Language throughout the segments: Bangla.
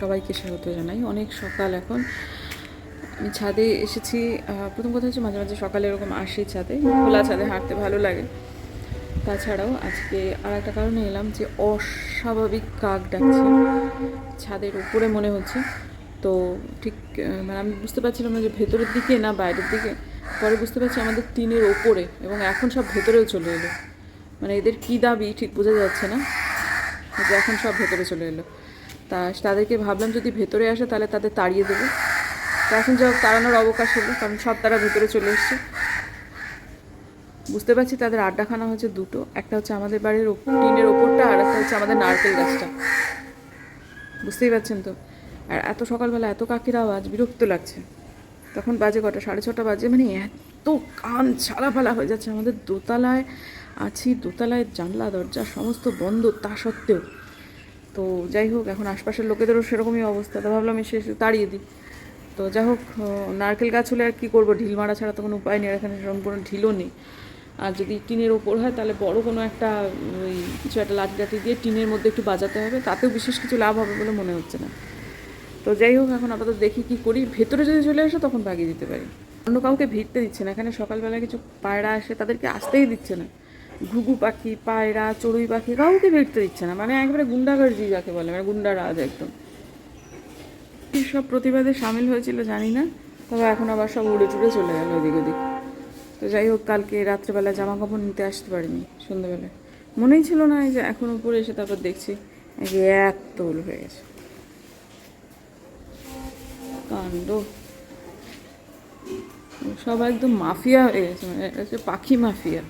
সবাইকে স্বাগত জানাই। অনেক সকাল এখন। আমি ছাদে এসেছি। প্রথম কথা হচ্ছে মাঝে মাঝে সকালে এরকম আসি ছাদে। খোলা ছাদে হাঁটতে ভালো লাগে। তাছাড়াও আজকে আর একটা কারণে এলাম যে অস্বাভাবিক কাক ডাকছে। ছাদের উপরে মনে হচ্ছে। তো ঠিক মানে আমি বুঝতে পারছিলাম না যে ভেতরের দিকে না বাইরের দিকে। পরে বুঝতে পারছি আমাদের টিনের ওপরে এবং এখন সব ভেতরেও চলে এলো। মানে এদের কী দাবি ঠিক বোঝা যাচ্ছে না। এখন সব ভেতরে চলে এলো। তা তাদেরকে ভাবলাম যদি ভেতরে আসে তাহলে তাদের তাড়িয়ে দেবো। তা এখন যা তাড়ানোর অবকাশ হলো, কারণ সব তারা ভেতরে চলে এসছে। বুঝতে পারছি তাদের আড্ডাখানা হচ্ছে দুটো, একটা হচ্ছে আমাদের বাড়ির টিনের ওপরটা আর একটা হচ্ছে আমাদের নারকেল গাছটা। বুঝতেই পারছেন তো? আর এত সকালবেলা এত কাকের আওয়াজ, বিরক্ত লাগছে। তখন বাজে কটা, সাড়ে ছটা বাজে মানে এত কান ছালাফালা হয়ে যাচ্ছে। আমাদের দোতলায় আছি, দোতলায় জানলা, দরজা, সমস্ত বন্ধ, তা সত্ত্বেও। তো যাই হোক, এখন আশপাশের লোকেদেরও সেরকমই অবস্থা। তো ভাবলাম এসে তাড়িয়ে দিই। তো যাই হোক নারকেল গাছ হলে আর কী করব? ঢিল মারা ছাড়া তো কোনো উপায় নেই এখানে সেরকম কোনো ঢিলও নেই। আর যদি টিনের ওপর হয়, তাহলে বড় কোনো একটা, ওই কিছু একটা লাঠি টাঠি দিয়ে টিনের মধ্যে একটু বাজাতে হবে। তাতেও বিশেষ কিছু লাভ হবে বলে মনে হচ্ছে না। তো যাই হোক, এখন আপাতত দেখি কি করি। ভেতরে যদি চলে আসে তখন বাগিয়ে দিতে পারি। অন্য কাউকে ভিড়তে দিচ্ছে না। এখানে সকালবেলা কিছু পায়রা আসে, তাদেরকে আসতেই দিচ্ছে না। ঘুঘু পাখি, পায়রা, চড়ুই পাখি কাউকে ভিড়তে দিচ্ছে না। মানে একবারে গুন্ডাগর্জি যাকে বলে মানে গুন্ডা রাজ একদম। সব প্রতিবাদে সামিল হয়েছিল জানি না, তবে এখন আবার সব উড়ে টুড়ে চলে গেল ওদিক ওদিক। তো যাই হোক, কালকে রাত্রেবেলা জামা কাপড় নিতে আসতে পারিনি সন্ধ্যেবেলায়। মনেই ছিল না যে এখন উপরে এসে তারপর দেখছি যে এক তোল হয়ে গেছে। কাণ্ড। সব একদম মাফিয়া হয়ে গেছে মানে এটা হচ্ছে পাখি মাফিয়া।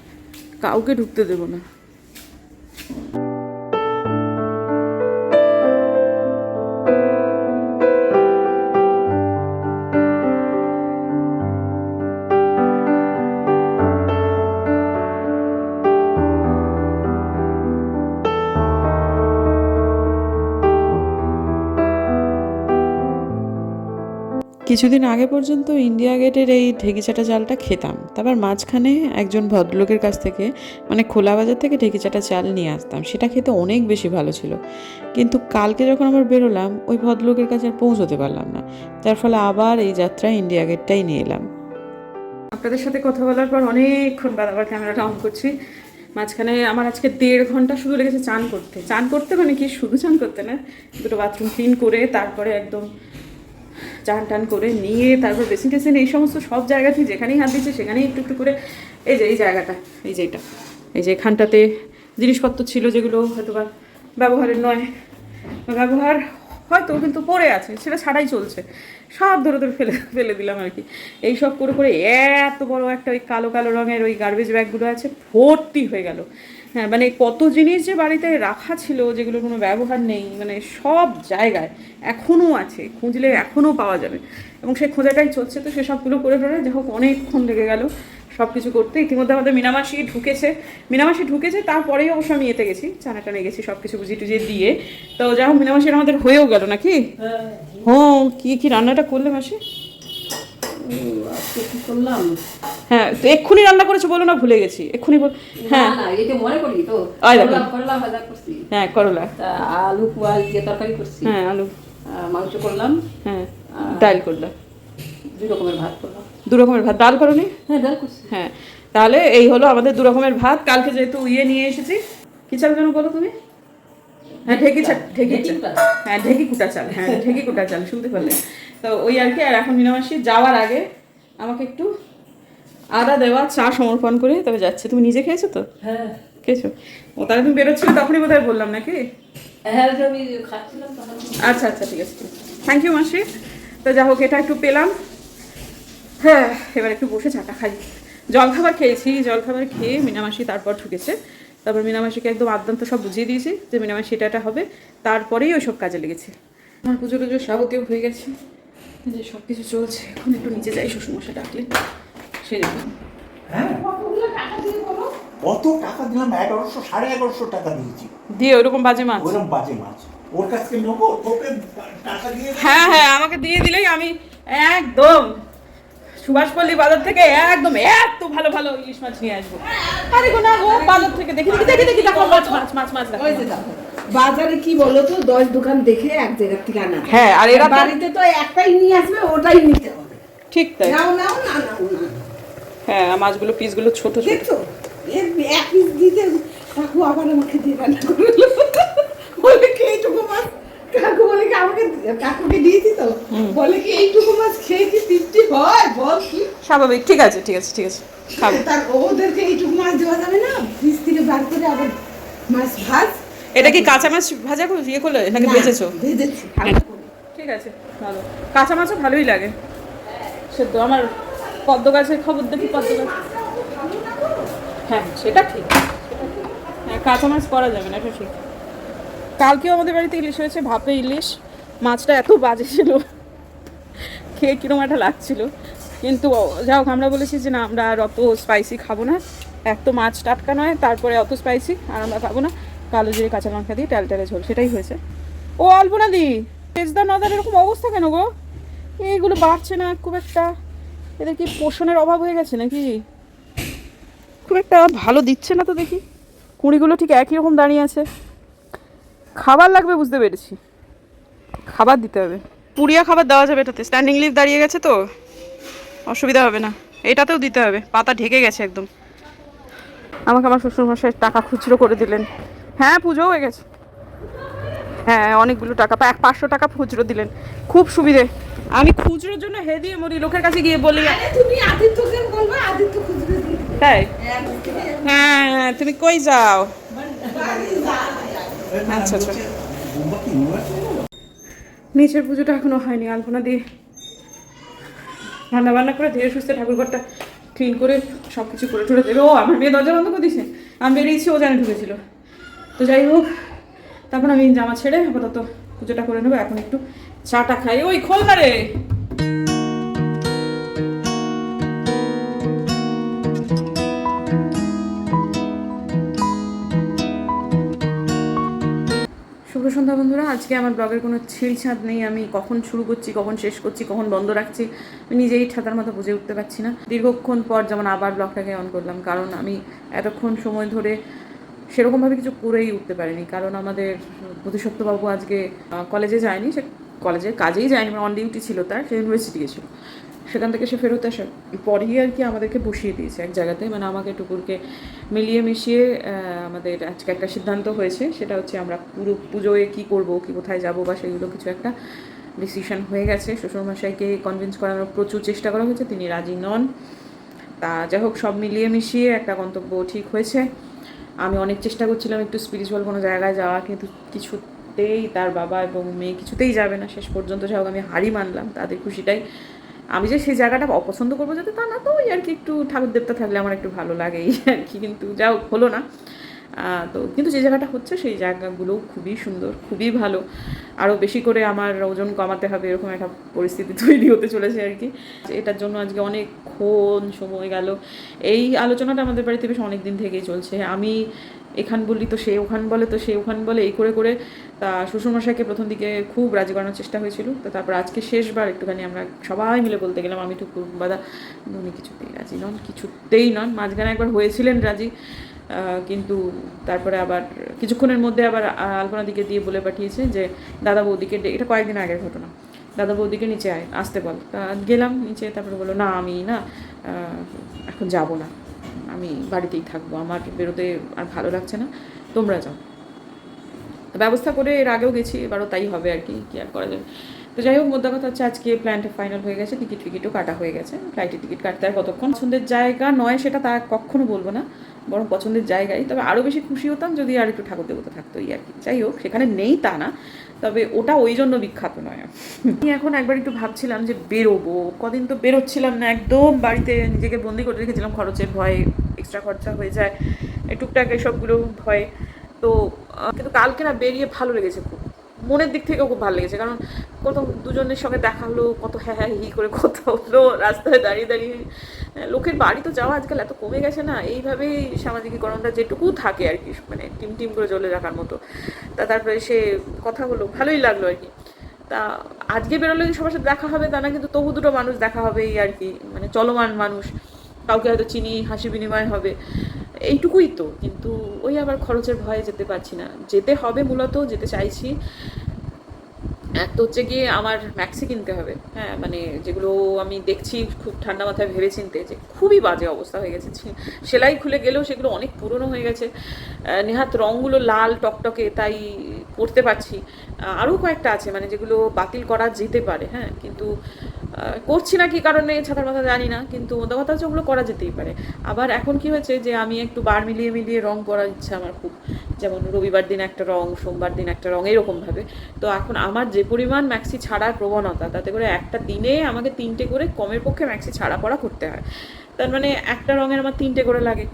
কাউকে ঢুকতে দেবো না। কিছুদিন আগে পর্যন্ত ইন্ডিয়া গেটের এই ঢেকিচাটা চালটা খেতাম। তারপর মাঝখানে একজন ভদ্রলোকের কাছ থেকে মানে খোলা বাজার থেকে ঢেকিচাটা চাল নিয়ে আসতাম। সেটা খেতে অনেক বেশি ভালো ছিল। কিন্তু কালকে যখন আবার বেরোলাম, ওই ভদ্রলোকের কাছে আর পৌঁছতে পারলাম না। যার ফলে আবার এই যাত্রায় ইন্ডিয়া গেটটাই নিয়ে এলাম। আপনাদের সাথে কথা বলার পর অনেকক্ষণ বাদ আবার ক্যামেরাটা অন করছি। মাঝখানে আমার আজকে দেড় ঘণ্টা শুধু লেগেছে চান করতে। চান করতে মানে কি শুধু চান করতে না, দুটো বাথরুম ক্লিন করে তারপরে একদম চান টান করে নিয়ে তারপর বেসিন টেসিন এই সমস্ত সব জায়গাতে যেখানেই হাত দিচ্ছে সেখানেই একটু একটু করে এই যে, এই জায়গাটা, এই যে এটা। এই যে এখানটাতে জিনিসপত্র ছিল যেগুলো হয়তো বা ব্যবহারের নয়, ব্যবহার হয়তো কিন্তু পড়ে আছে, সেটা ছাড়াই চলছে। সব ধরে ধরে ফেলে ফেলে দিলাম আর কি। এইসব করে করে এত বড় একটা ওই কালো কালো রঙের ওই গার্বেজ ব্যাগগুলো আছে, ভর্তি হয়ে গেল। হ্যাঁ মানে কত জিনিস যে বাড়িতে রাখা ছিল যেগুলো কোনো ব্যবহার নেই মানে সব জায়গায় এখনও আছে, খুঁজলে এখনও পাওয়া যাবে। এবং সেই খোঁজাটাই চলছে তো সেসবগুলো করে ফেলে যাই হোক, অনেকক্ষণ লেগে গেল। সব কিছু করতে। ইতিমধ্যে আমাদের মিনামাসি ঢুকেছে। মিনামাসি ঢুকেছে তারপরেই অবশ্য আমি এতে গেছি। চানা টানে গেছি সব কিছু বুঝিয়ে টুজিয়ে দিয়ে। তো যাই হোক মিনামাসির আমাদের হয়েও গেল নাকি? হ্যাঁ। কি কি রান্নাটা করলে মাসি? করলাম? হ্যাঁ তো এক্ষুনি রান্না করেছ বলো না ভুলে গেছি। এক্ষুনি বল হ্যাঁ। মনে হ্যাঁ করলা। আলু পোয়াল তরকারি করছি। হ্যাঁ আলু। মাংস করলাম। হ্যাঁ ডাল করলা। দুই রকমের ভাত করলাম। দু রকমের ভাত। ডাল করনি? হ্যাঁ ডাল করছি। হ্যাঁ। তাহলে এই হলো আমাদের দু রকমের ভাত। কালকে যেহেতু ইয়ে নিয়ে এসেছি কি চাল যেন বলো তুমি? হ্যাঁ ঢেকি ঢেকি। হ্যাঁ ঢেকি কুটা চাল। হ্যাঁ ঢেকি কুটা চাল শুনতে পারলে। তো ওই আর কি আর এখন মিনামাসি যাওয়ার আগে আমাকে একটু আদা দেওয়া চা সমর্পণ করে তবে যাচ্ছে। তুমি নিজে খেয়েছো তো? হ্যাঁ। খেয়েছো? ও তাহলে তুমি বেরোচ্ছিলে তখনই বোধহয় বললাম নাকি? হ্যাঁ আচ্ছা আচ্ছা ঠিক আছে। থ্যাংক ইউ মাসি। তো যা হোক এটা একটু পেলাম। হ্যাঁ এবার একটু বসে চাটা খাই। জলখাবার খেয়েছি জলখাবার খেয়ে মিনামাসি তারপর ঢুকেছে। তারপর মিনামাসিকে একদম আদ্যান্ত সব বুঝিয়ে দিয়েছি যে মিনামাসি এটা এটা হবে। তারপরেই ওই সব কাজে লেগেছে। আমার পুজো টুজো যাবতীয় হয়ে গেছে। যে সব কিছু চলছে এখন একটু নিচে যাই শ্বশুরমশাই ডাকলে। সেই জন্য কত টাকা দিলাম? এগারোশো সাড়ে এগারোশো টাকা দিয়েছি। দিয়ে ওরকম বাজে মাছ? ওরকম বাজে মাছ। ওর কাছ থেকে নেব? তোকে টাকা দিয়ে হ্যাঁ হ্যাঁ আমাকে দিয়ে দিলেই আমি একদম সুভাষপল্লী বাজার থেকে একদম এত ভালো ভালো ইলিশ মাছ নিয়ে আসব। আরে গো না গো বাজার থেকে দেখি দেখি দেখি দেখি দেখো মাছ মাছ মাছ মাছ বাজারে কি বলো তো দশ দোকান দেখে এক জায়গার থেকে আনা হ্যাঁ, আর এরা বাড়িতে তো একটাই নিয়ে আসবে ওটাই নিতে হবে। ঠিক তাই। নাও নাও না নাও না হ্যাঁ মাছগুলো পিসগুলো ছোট ছোট। দেখছ? এক পিস দিতে কাকু আবার আমাকে দিয়ে রান্না বলে কি এইটুকু মাছ? কাকু বলে কি আমাকে কাকুকে দিয়েছি তো? বলে কি এইটুকু মাছ খেয়ে কি তৃপ্তি হয়? বল কি? স্বাভাবিক ঠিক আছে ঠিক আছে ঠিক আছে। তার ওদেরকে এইটুকু মাছ দেওয়া যাবে না? ফ্রিজ থেকে বার করে আবার মাছ ভাজ। এটা কি কাঁচা মাছ ভাজা করে ইয়ে করলে? নাকি ভেজেছো? ভেজেছি ঠিক আছে ভালো। কাঁচা মাছও ভালোই লাগে। সেদ্ধ আমার পদ্ম গাছের খবর দেখি পদ্ম গাছ। হ্যাঁ সেটা ঠিক। হ্যাঁ কাঁচা মাছ করা যাবে না এটা ঠিক। কালকেও আমাদের বাড়িতে ইলিশ হয়েছে, ভাপে ইলিশ। মাছটা এত বাজে ছিল। খেয়ে কীরকম একটা লাগছিল। কিন্তু যাই হোক, আমরা বলেছি যে না, আমরা আর অত স্পাইসি খাব না। এক তো মাছ টাটকা নয়, তারপরে অত স্পাইসি আর আমরা খাব না। কালো জিরে, কাঁচা লঙ্কা দিয়ে টাল টালে ঝোল, সেটাই হয়েছে। ও অল্পনা দি তেজদা, নদার এরকম অবস্থা কেন গো? এইগুলো বাড়ছে না খুব একটা। এদের কি পোষণের অভাব হয়ে গেছে নাকি? খুব একটা ভালো দিচ্ছে না তো দেখি। কুঁড়িগুলো ঠিক একই রকম দাঁড়িয়ে আছে। খাবার লাগবে বুঝতে পেরেছি। খাবার দিতে হবে। পুড়িয়া খাবার দেওয়া যাবে এটাতে। স্ট্যান্ডিং লিফ দাঁড়িয়ে গেছে তো। অসুবিধা হবে না। এটাতেও দিতে হবে। পাতা ঢেকে গেছে একদম। আমাকে আমার শ্বশুরমশাই টাকা খুচরো করে দিলেন। হ্যাঁ পুজো হয়ে গেছে। হ্যাঁ অনেকগুলো টাকা এক পাঁচশো টাকা খুচরো দিলেন। খুব সুবিধে। আমি খুচরোর জন্য হে দিয়ে মরি লোকের কাছে গিয়ে বলি তুমি আদিত্যকে বলবে আদিত্য খুঁজবে দিয়ে দিবে। তাই হ্যাঁ। হ্যাঁ, তুমি কই যাও। আচ্ছা আচ্ছা। নিচের পুজোটা এখনও হয়নি, আলপনা দিয়ে। রান্না বান্না করে ধীরে সুস্থে ঠাকুরঘরটা ক্লিন করে সব কিছু করে টুরে দেবে। ও, আমার মেয়ে দরজা বন্ধ করে দিয়েছে। আমি বেরিয়েছি, ও জানে ঢুকেছিল। তো যাই হোক, তারপর আমি জামা ছেড়ে আপাতত পুজোটা করে নেব। এখন একটু চাটা খাই। ওই খোল না রে! সন্ধ্যা বন্ধুরা, আজকে আমার ব্লগের কোনো ছিঁড়ছাঁদ নেই। আমি কখন শুরু করছি, কখন শেষ করছি, কখন বন্ধ রাখছি, আমি নিজেই ছাতার মতো বুঝে উঠতে পারছি না। দীর্ঘক্ষণ পর যেমন আবার ব্লগটাকে অন করলাম, কারণ আমি এতক্ষণ সময় ধরে সেরকমভাবে কিছু করেই উঠতে পারিনি। কারণ আমাদের প্রতিসত্ত্ববাবু আজকে কলেজে যায়নি, সে কলেজে কাজেই যায়নি অন ডিউটি ছিল তার, সে ইউনিভার্সিটি গেছিল। সেখান থেকে সে ফেরত আসার পরেই আর কি আমাদেরকে বসিয়ে দিয়েছে এক জায়গাতে। মানে আমাকে টুকুরকে মিলিয়ে মিশিয়ে আমাদের আজকে একটা সিদ্ধান্ত হয়েছে। সেটা হচ্ছে আমরা পুরো পুজোয় কী করব, কি কোথায় যাব বা সেগুলো কিছু একটা ডিসিশন হয়ে গেছে। শ্বশুরমশাইকে কনভিন্স করানোর প্রচুর চেষ্টা করা হয়েছে। তিনি রাজি নন। তা যাই হোক, সব মিলিয়ে মিশিয়ে একটা গন্তব্য ঠিক হয়েছে। আমি অনেক চেষ্টা করছিলাম একটু স্পিরিচুয়াল কোনো জায়গায় যাওয়া, কিন্তু কিছুতেই তার বাবা এবং মেয়ে কিছুতেই যাবে না। শেষ পর্যন্ত যাই হোক, আমি হারি মানলাম। তাদের খুশিটাই আমি যে সেই জায়গাটা অপছন্দ করব যাতে তা না, তো ওই আর কি একটু ঠাকুর দেবতা থাকলে আমার একটু ভালো লাগে এই আর কি, কিন্তু যা হলো না। তো কিন্তু যে জায়গাটা হচ্ছে সেই জায়গাগুলোও খুবই সুন্দর, খুবই ভালো। আরও বেশি করে আমার ওজন কমাতে হবে, এরকম একটা পরিস্থিতি তৈরি হতে চলেছে আর কি। এটার জন্য আজকে অনেকক্ষণ সময় গেল। এই আলোচনাটা আমাদের বাড়িতে বেশ অনেক দিন থেকেই চলছে। আমি এখান বললি তো সে ওখান বলে, তো সে ওখান বলে, এই করে করে। তা শ্বশুরমশাইকে প্রথম দিকে খুব রাজি করানোর চেষ্টা হয়েছিল। তো তারপর আজকে শেষবার একটুখানি আমরা সবাই মিলে বলতে গেলাম, আমি টুকু বাদা উনি কিছুতেই রাজি নন, কিছুতেই নন। মাঝখানে একবার হয়েছিলেন রাজি কিন্তু তারপরে আবার কিছুক্ষণের মধ্যে আবার আলপনা দিকে দিয়ে বলে পাঠিয়েছে যে, দাদা বৌদিকে এটা কয়েকদিন আগের ঘটনা। দাদা বৌদিকে নিচে আয়, আসতে বল। তা গেলাম নিচে, তারপরে বলল, না, আমি না এখন যাব না। আমি বাড়িতেই থাকব, আমার বেরোতে আর ভালো লাগছে না। তোমরা যাও। ব্যবস্থা করে এর আগেও গেছি, এবারও তাই হবে আর কি কি আর করা যাবে। তো যাই হোক, মোদ্দা কথা হচ্ছে আজকে প্ল্যানটা ফাইনাল হয়ে গেছে টিকিট ফিকিটও কাটা হয়ে গেছে ফ্লাইটের টিকিট কাটতে আর কতক্ষণ? পছন্দের জায়গা নয় সেটা তা কখনো বলব না, বরং পছন্দের জায়গায়। তবে আরও বেশি খুশি হতাম যদি আর একটু ঠাকুর দেবতা থাকতো এই আর কি। যাই হোক, সেখানে নেই তা না। তবে ওটা ওই জন্য বিখ্যাত নয়। আমি এখন একবার একটু ভাবছিলাম যে বেরোবো। কদিন তো বেরোচ্ছিলাম না, একদম বাড়িতে নিজেকে বন্দি করে রেখেছিলাম, খরচের ভয়ে এক্সট্রা খরচা হয়ে যায়, টুকটাক এসবগুলো ভয়। তো কিন্তু কালকে না বেরিয়ে ভালো লেগেছে খুব। মনের দিক থেকেও খুব ভালো লেগেছে। কারণ কত দুজনের সঙ্গে দেখা হলো, কত হ্যাঁ হ্যাঁ হি করে কথা হলো, রাস্তায় দাঁড়িয়ে দাঁড়িয়ে। লোকের বাড়ি তো যাওয়া আজকাল এত কমে গেছে না, এইভাবেই সামাজিকীকরণটা যেটুকু থাকে আর কি মানে টিম টিম করে চলে রাখার মতো। তা তারপরে সে কথা হলো, ভালোই লাগল আর কি। তা আজকে বেরোলে সবার সাথে দেখা হবে? তা না, কিন্তু তবু দুটো মানুষ দেখা হবে এই আর কি মানে চলমান মানুষ। কাউকে হয়তো চিনি, হাসি বিনিময় হবে, এইটুকুই তো। কিন্তু ওই আবার খরচের ভয়ে যেতে পারছি না। যেতে হবে মূলত, যেতে চাইছি। এক তো হচ্ছে গিয়ে আমার ম্যাক্সি কিনতে হবে। হ্যাঁ মানে যেগুলো আমি দেখছি খুব ঠান্ডা মাথায় ভেবে চিনতে যে খুবই বাজে অবস্থা হয়ে গেছে। সেলাই খুলে গেলেও সেগুলো অনেক পুরনো হয়ে গেছে। নেহাত রঙগুলো লাল টকটকে তাই পরতে পারছি। আরও কয়েকটা আছে মানে যেগুলো বাতিল করা যেতে পারে। হ্যাঁ কিন্তু করছি না কি কারণে ছাতার মাথা জানি না, কিন্তু মোদ্দা কথা হচ্ছে ওগুলো করা যেতেই পারে। আবার এখন কি হয়েছে যে আমি একটু বার মিলিয়ে মিলিয়ে রং করার ইচ্ছা আমার খুব। যেমন রবিবার দিন একটা রং, সোমবার দিন একটা রং, এরকমভাবে। তো এখন আমার যে পরিমাণ ম্যাক্সি ছাড়ার প্রবণতা, তাতে করে একটা দিনে আমাকে তিনটে করে কমের পক্ষে ম্যাক্সি ছাড়া পড়া করতে হয়। তার মানে একটা রঙের আমার তিনটে করে লাগে।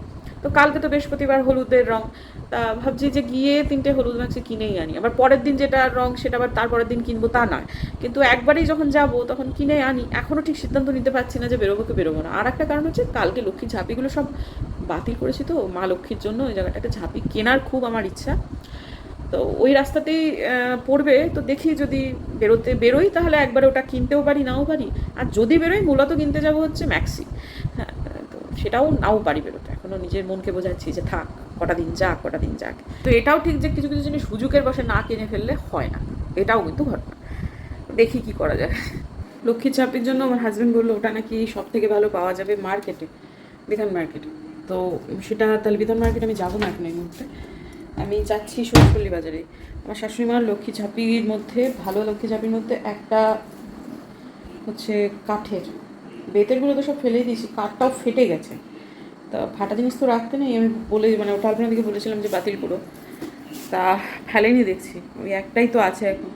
তো কালকে তো বৃহস্পতিবার হলুদের রং। তা ভাবছি যে গিয়ে তিনটে হলুদ ম্যাক্সি কিনেই আনি। আবার পরের দিন যেটা রং সেটা আবার তারপরের দিন কিনবো তা নয়। কিন্তু একবারেই যখন যাব তখন কিনে আনি। এখনও ঠিক সিদ্ধান্ত নিতে পারছি না যে বেরোবো কি বেরোবো না। আর একটা কারণ হচ্ছে কালকে লক্ষ্মীর ঝাঁপিগুলো সব বাতিল করেছি তো। মা লক্ষ্মীর জন্য ওই জায়গাটা একটা ঝাঁপি কেনার খুব আমার ইচ্ছা। তো ওই রাস্তাতেই পড়বে। তো দেখি যদি বেরোতে বেরোই তাহলে একবার ওটা কিনতেও পারি, নাও পারি। আর যদি বেরোই মূলত কিনতে যাব হচ্ছে ম্যাক্সি। সেটাও নাও পারি বেরোতে। এখনও নিজের মনকে বোঝাচ্ছি যে থাক, কটা দিন যাক, কটা দিন যাক। তো এটাও ঠিক যে কিছু কিছু জিনিস সুযোগের বসে না কিনে ফেললে হয় না। এটাও কিন্তু ঘটনা। দেখি কি করা যায়। লক্ষ্মীর ছাপির জন্য আমার হাজব্যান্ড বলল, ওটা নাকি সব থেকে ভালো পাওয়া যাবে মার্কেটে বিধান মার্কেটে তো সেটা তাহলে বিধান মার্কেটে আমি যাব না এখন এই মুহূর্তে। আমি যাচ্ছি সুরজপল্লী বাজারে। আমার শাশুড়ি মার লক্ষ্মী ঝাঁপির মধ্যে, ভালো লক্ষ্মী ঝাঁপির মধ্যে একটা হচ্ছে কাঠের বেতেরগুলো তো সব ফেলেই দিয়েছি, কাঠটাও ফেটে গেছে। তা ফাটা জিনিস তো রাখতে নেই, আমি বলে মানে ওটা আপনার আপনাদেরকে বলেছিলাম যে বাতিল করো। তা ফেলেনি দেখছি, ওই একটাই তো আছে এখন।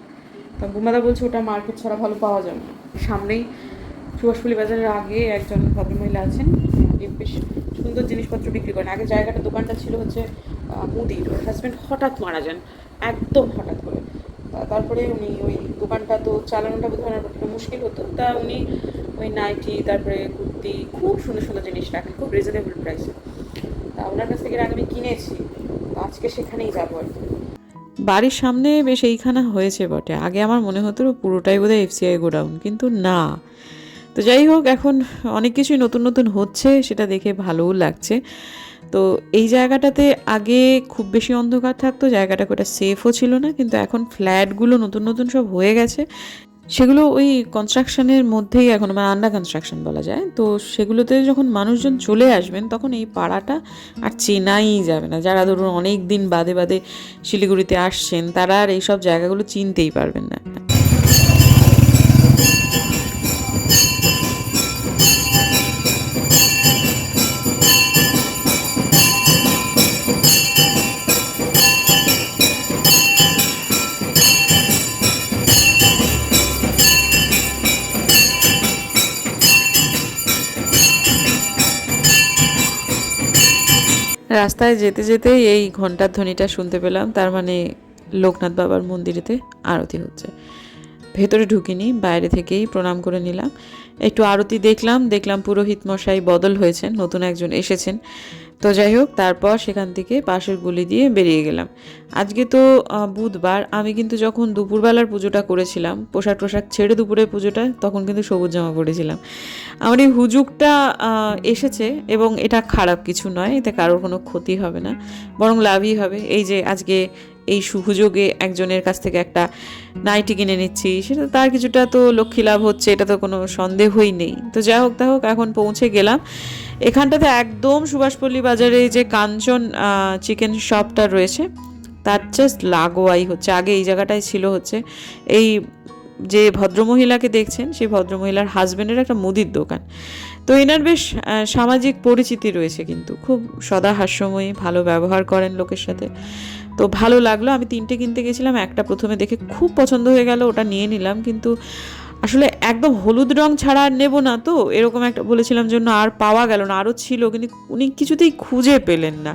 তা বুমাদা বলছে ওটা মার্কেট ছাড়া ভালো পাওয়া যাবে না। সামনেই সুভাষপল্লী বাজারের আগে একজন ভদ্রমহিলা আছেন বেশ সুন্দর জিনিসপত্র বিক্রি করেন। আগে জায়গাটা দোকানটা ছিল হচ্ছে মুদির হাজব্যান্ড হঠাৎ মারা যান, একদম হঠাৎ করে। তারপরে উনি ওই দোকানটা তো চালানোটা বোধ হয় একটু মুশকিল হতো। তা উনি ওই নাইটি তারপরে কুর্তি খুব সুন্দর সুন্দর জিনিস রাখেন খুব রিজনেবল প্রাইসে তা ওনার কাছ থেকে আমি কিনেছি আজকে সেখানেই যাব আর কি। বাড়ির সামনে বেশ এইখানা হয়েছে বটে। আগে আমার মনে হতো পুরোটাই বোধহয় এফসিআই গোডাউন, কিন্তু না। তো যাই হোক, এখন অনেক কিছুই নতুন নতুন হচ্ছে, সেটা দেখে ভালোও লাগছে। তো এই জায়গাটাতে আগে খুব বেশি অন্ধকার থাকতো, জায়গাটা কোটা সেফও ছিল না, কিন্তু এখন ফ্ল্যাটগুলো নতুন নতুন সব হয়ে গেছে। সেগুলো ওই কনস্ট্রাকশনের মধ্যেই এখন মানে আন্ডার কনস্ট্রাকশন বলা যায়। তো সেগুলোতে যখন মানুষজন চলে আসবেন, তখন এই পাড়াটা আর চেনাই যাবে না। যারা ধরুন অনেক দিন বাদে বাদে শিলিগুড়িতে আসছেন, তারা আর এইসব জায়গাগুলো চিনতেই পারবেন না। রাস্তায় যেতে যেতে এই ঘণ্টার ধ্বনিটা শুনতে পেলাম। তার মানে লোকনাথ বাবার মন্দিরেতে আরতি হচ্ছে। ভেতরে ঢুকিনি, বাইরে থেকেই প্রণাম করে নিলাম। একটু আরতি দেখলাম দেখলাম পুরোহিত মশাই বদল হয়েছেন, নতুন একজন এসেছেন। তো যাই হোক তারপর সেখান থেকে পাশের গুলি দিয়ে বেরিয়ে গেলাম। আজকে তো বুধবার আমি কিন্তু যখন দুপুরবেলার পুজোটা করেছিলাম পোশাক টোশাক ছেড়ে দুপুরের পুজোটা তখন কিন্তু সবুজ জামা পরেছিলাম। আমার এই হুজুগটা আহ, এসেছে এবং এটা খারাপ কিছু নয় এতে কারোর কোনো ক্ষতি হবে না বরং লাভই হবে। এই যে আজকে এই সুযোগে একজনের কাছ থেকে একটা নাইটি কিনে নিচ্ছি সেটা তার কিছুটা তো লক্ষ্মী লাভ হচ্ছে এটা তো কোনো সন্দেহই নেই। তো যাই হোক তা হোক এখন পৌঁছে গেলাম। এখানটাতে একদম সুভাষপল্লী বাজারে যে কাঞ্চন চিকেন শপটা রয়েছে, তার জাস্ট লাগোয়াই হচ্ছে, আগে এই জায়গাটায় ছিল হচ্ছে। এই যে ভদ্রমহিলাকে দেখছেন, সেই ভদ্রমহিলার হাজবেন্ডের একটা মুদির দোকান। তো এনার বেশ সামাজিক পরিচিতি রয়েছে কিন্তু, খুব সদা হাস্যময়ী, ভালো ব্যবহার করেন লোকের সাথে। তো ভালো লাগল, আমি তিনটে কিনতে গেছিলাম, একটা প্রথমে দেখে খুব পছন্দ হয়ে গেল, ওটা নিয়ে নিলাম, কিন্তু আসলে একদম হলুদ রং ছাড়া আর নেব না তো। এরকম একটা বলেছিলাম জন্য আর পাওয়া গেল না, আরও ছিল, কিন্তু উনি কিছুতেই খুঁজে পেলেন না।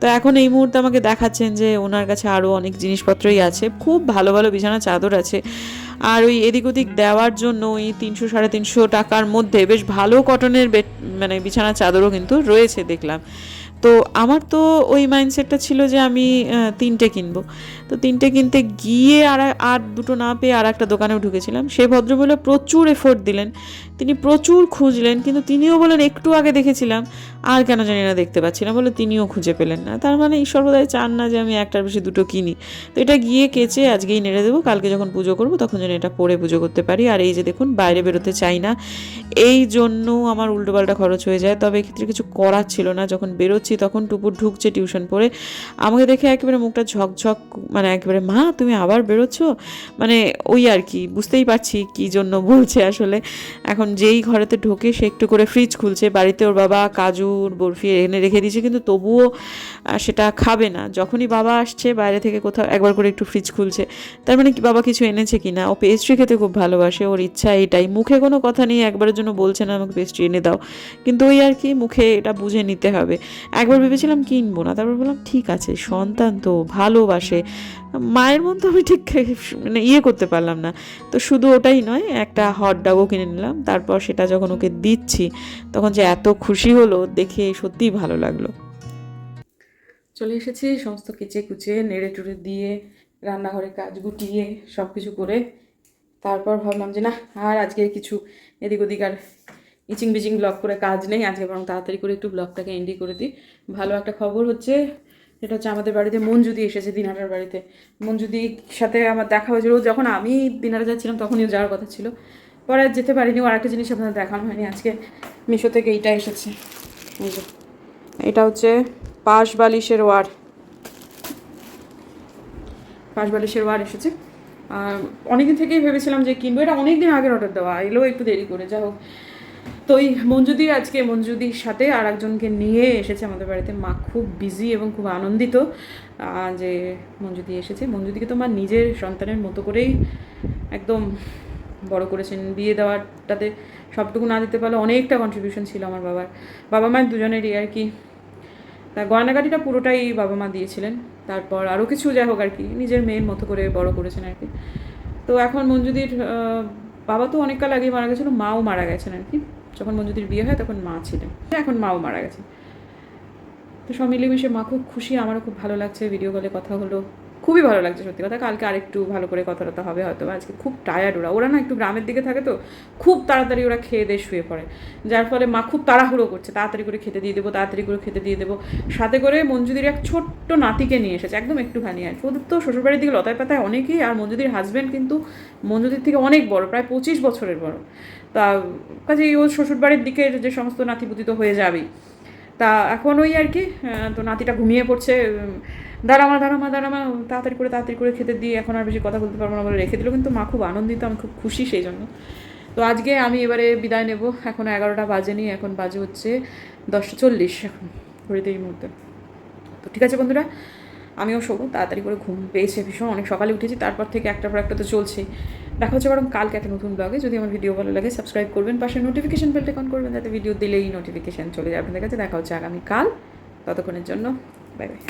তো এখন এই মুহূর্তে আমাকে দেখাচ্ছেন যে, ওনার কাছে আরও অনেক জিনিসপত্রই আছে। খুব ভালো ভালো বিছানা, চাদর আছে। আর ওই এদিক ওদিক দেওয়ার জন্য ওই তিনশো, সাড়ে তিনশো টাকার মধ্যে বেশ ভালো কটনের মানে বিছানা, চাদরও কিন্তু রয়েছে দেখলাম। তো আমার তো ওই মাইন্ডসেটটা ছিল যে আমি তিনটে কিনবো। তো তিনটে কিনতে গিয়ে আর আর দুটো না পেয়ে আর একটা দোকানেও ঢুকেছিলাম। সেই ভদ্রমহিলা প্রচুর এফোর্ট দিলেন। তিনি প্রচুর খুঁজলেন, কিন্তু তিনিও বলেন একটু আগে দেখেছিলাম, আর কেন জানি না দেখতে পাচ্ছি না। বলে তিনিও খুঁজে পেলেন না। তার মানে ঈশ্বর বোধহয় চান না যে আমি একটার বেশি দুটো কিনি। তো এটা গিয়ে কেচে আজকেই নেড়ে দেবো। কালকে যখন পুজো করব, তখন যেন এটা পরে পুজো করতে পারি। আর এই যে দেখুন, বাইরে বেরোতে চাই না। এই জন্য আমার উল্টোপাল্টা খরচ হয়ে যায়। তবে এক্ষেত্রে কিছু করার ছিল না। যখন বেরোচ্ছি তখন টুপুর ঢুকছে টিউশন পড়ে। আমাকে দেখে একেবারে মুখটা ঝকঝক মানে একেবারে, মা, তুমি আবার বেরোচ্ছ? মানে ওই আর কি, বুঝতেই পারছি কী জন্য বলছে আসলে। এখন যেই ঘরেতে ঢোকে, সে একটু করে ফ্রিজ খুলছে। বাড়িতে ওর বাবা কাজুর বরফি এনে রেখে দিয়েছে, কিন্তু তবুও সেটা খাবে না। যখনই বাবা আসছে, বাইরে থেকে কোথাও একবার করে একটু ফ্রিজ খুলছে, তার মানে কি বাবা কিছু এনেছে কি না ও পেস্ট্রি খেতে খুব ভালোবাসে, ওর ইচ্ছা এটাই। মুখে কোনো কথা নেই, একবারের জন্য বলছে না, আমাকে পেস্ট্রি এনে দাও। কিন্তু ওই আর কি, মুখে এটা বুঝে নিতে হবে। একবার ভেবেছিলাম কিনবো না, তারপর বললাম, ঠিক আছে, সন্তান তো, ভালোবাসে। মায়ের মন তো আমি ঠিক মানে ইয়ে করতে পারলাম না। তো শুধু ওটাই নয়, একটা হট ডাগও কিনে নিলাম, তারপর সেটা যখন ওকে দিচ্ছি, তখন যে এত খুশি হলো, দেখে সত্যিই ভালো লাগল। চলে এসেছি, সমস্ত কেচে কুচে, নেড়ে টুড়ে দিয়ে, রান্নাঘরে কাজ গুটিয়ে সব কিছু করে। তারপর ভাবলাম যে, না, আর আজকে কিছু এদিক ওদিক আর ইচিং বিচিং ব্লগ করে কাজ নেই আজকে, বরং তাড়াতাড়ি করে একটু ব্লগটাকে এন্ডি করে দিই। ভালো একটা খবর হচ্ছে সেটা হচ্ছে আমাদের বাড়িতে মঞ্জুদি এসেছে দিনাটার বাড়িতে। মঞ্জুদির সাথে আমার দেখা হয়েছিল যখন আমি দিনাটা যাচ্ছিলাম তখনই যাওয়ার কথা ছিল। পরে যেতে পারিনি ও আরেকটা জিনিস আপনাদের দেখানো হয়নি, আজকে মিশো থেকে এইটা এসেছে। এটা হচ্ছে পাশ বালিশের ওয়ার। পাশ বালিশের ওয়ার এসেছে। অনেকদিন থেকেই ভেবেছিলাম যে কিনবো, এটা অনেক দিন আগের অর্ডার দেওয়া, এলো একটু দেরি করে যা হোক। তো ওই মঞ্জুদি আজকে মঞ্জুদির সাথে আর একজনকে নিয়ে এসেছে আমাদের বাড়িতে। মা খুব বিজি এবং খুব আনন্দিত যে মঞ্জুদি এসেছে। মঞ্জুদিকে তো মা নিজের সন্তানের মতো করেই একদম বড় করেছেন। বিয়ে দেওয়াটাতে সবটুকু না দিতে পারলে অনেকটা কন্ট্রিবিউশন ছিল আমার বাবার। বাবা মায়ের দুজনেরই আর কি। তা গয়নাগাটিটা পুরোটাই বাবা মা দিয়েছিলেন। তারপর আরও কিছু যাই হোক আর কি, নিজের মেয়ের মতো করে বড় করেছেন আর কি। তো এখন মঞ্জুদির বাবা তো অনেককাল আগেই মারা গেছিল, মাও মারা গেছেন আর কি। যখন মঞ্জুদির বিয়ে হয় তখন মা ছিলেন। এখন মাও মারা গেছে। তো সব মিলেমিশে মা খুব খুশি, আমারও খুব ভালো লাগছে ভিডিও কলে কথা হলো। খুবই ভালো লাগছে সত্যি কথা, কালকে আরেকটু ভালো করে কথা টথা হবে হয়তো আজকে খুব টায়ার্ড ওরা। ওরা না একটু গ্রামের দিকে থাকে তো, খুব তাড়াতাড়ি ওরা খেয়ে দিয়ে শুয়ে পড়ে। যার ফলে মা খুব তাড়াহুড়ো করছে, তাড়াতাড়ি করে খেতে দিয়ে দেবো, তাড়াতাড়ি করে খেতে দিয়ে দেবো। সাথে করে মঞ্জুদির এক ছোট্ট নাতিকে নিয়ে এসেছে, একদম একটুখানি আর ওদের তো শ্বশুরবাড়ির দিকে লতায় পাতায় অনেকেই, আর মঞ্জুদির হাজব্যান্ড কিন্তু মঞ্জুদির থেকে অনেক বড়, প্রায় পঁচিশ বছরের বড়। তা কাজেই ও শ্বশুরবাড়ির দিকের যে সমস্ত নাতিপুতি তো হয়ে যাবেই তা এখন ওই আর কি তো নাতিটা ঘুমিয়ে পড়ছে দাঁড়ামা দাঁড়ামা দাঁড়ামা, তাড়াতাড়ি করে তাড়াতাড়ি করে খেতে দিয়ে এখন আর বেশি কথা বলতে পারব না বলে রেখে দিল, কিন্তু মা খুব আনন্দিত, আমি খুব খুশি সেই জন্য। তো আজকে আমি এবারে বিদায় নেব, এখন এগারোটা বাজেনি, এখন বাজে হচ্ছে দশটা চল্লিশ এখন, ঘড়িতে এই মুহূর্তে। তো ঠিক আছে বন্ধুরা, আমিও শোবো, তাড়াতাড়ি করে ঘুম পেয়েছে ভীষণ, অনেক সকালে উঠেছি, তারপর থেকে একটার পর একটা তো চলছেই। দেখা হচ্ছে বরং কালকে একটা নতুন ব্লগে যদি আমার ভিডিও ভালো লাগে সাবস্ক্রাইব করবেন। পাশে নোটিফিকেশন বেলটা অন করবেন, যাতে ভিডিও দিলেই নোটিফিকেশন চলে যাবে আপনাদের কাছে দেখা হচ্ছে আগামীকাল। ততক্ষণের জন্য বাই বাই